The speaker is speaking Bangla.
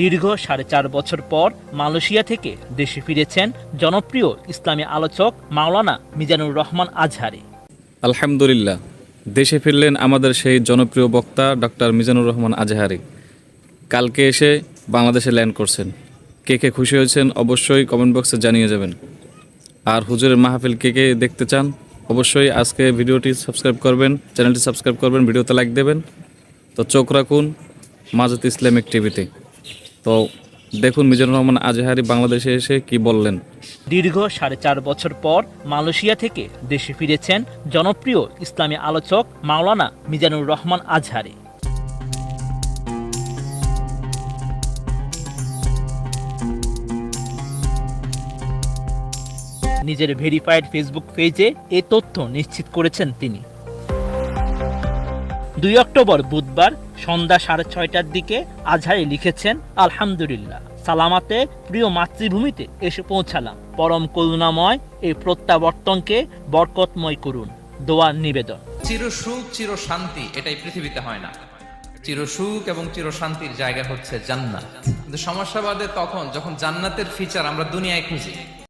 দীর্ঘ সাড়ে চার বছর পর মালয়েশিয়া থেকে দেশে ফিরেছেন জনপ্রিয় ইসলামী আলোচক মাওলানা মিজানুর রহমান আজহারি। আলহামদুলিল্লাহ, দেশে ফিরলেন আমাদের সেই জনপ্রিয় বক্তা ডক্টর মিজানুর রহমান আজহারি। কালকে এসে বাংলাদেশে ল্যান্ড করছেন। কে কে খুশি হয়েছেন অবশ্যই কমেন্ট বক্সে জানিয়ে যাবেন। আর হুজুরের মাহফিল কে কে দেখতে চান অবশ্যই আজকে ভিডিওটি সাবস্ক্রাইব করবেন, চ্যানেলটি সাবস্ক্রাইব করবেন, ভিডিওতে লাইক দেবেন। তো চোখ রাখুন মাজত ইসলামিক টিভিতে। তো দেখুন, মিজানুর রহমান আজহারি বাংলাদেশে এসে কি বললেন? দীর্ঘ সাড়ে চার বছর পর মালয়েশিয়া থেকে দেশে ফিরেছেন জনপ্রিয় ইসলামী আলোচক মাওলানা মিজানুর রহমান আজহারি। নিজের ভেরিফাইড ফেসবুক পেজে এ তথ্য নিশ্চিত করেছেন তিনি। দুই অক্টোবর বুধবার সন্ধ্যা সাড়ে ছয়টার দিকে আজহারি লিখেছেন, আলহামদুলিল্লাহ, সালামাতে প্রিয় মাতৃভূমিতে এসে পৌঁছালাম। পরম করুণাময় এই প্রত্যাবর্তনকে বরকতময় করুন। দোয়ার নিবেদন। চির সুখ, চির শান্তি, এটাই পৃথিবীতে হয় না। চির সুখ এবং চির শান্তির জায়গা হচ্ছে জান্নাত। কিন্তু সমস্যা বাদে তখন যখন জান্নাতের ফিচার আমরা দুনিয়ায় খুঁজি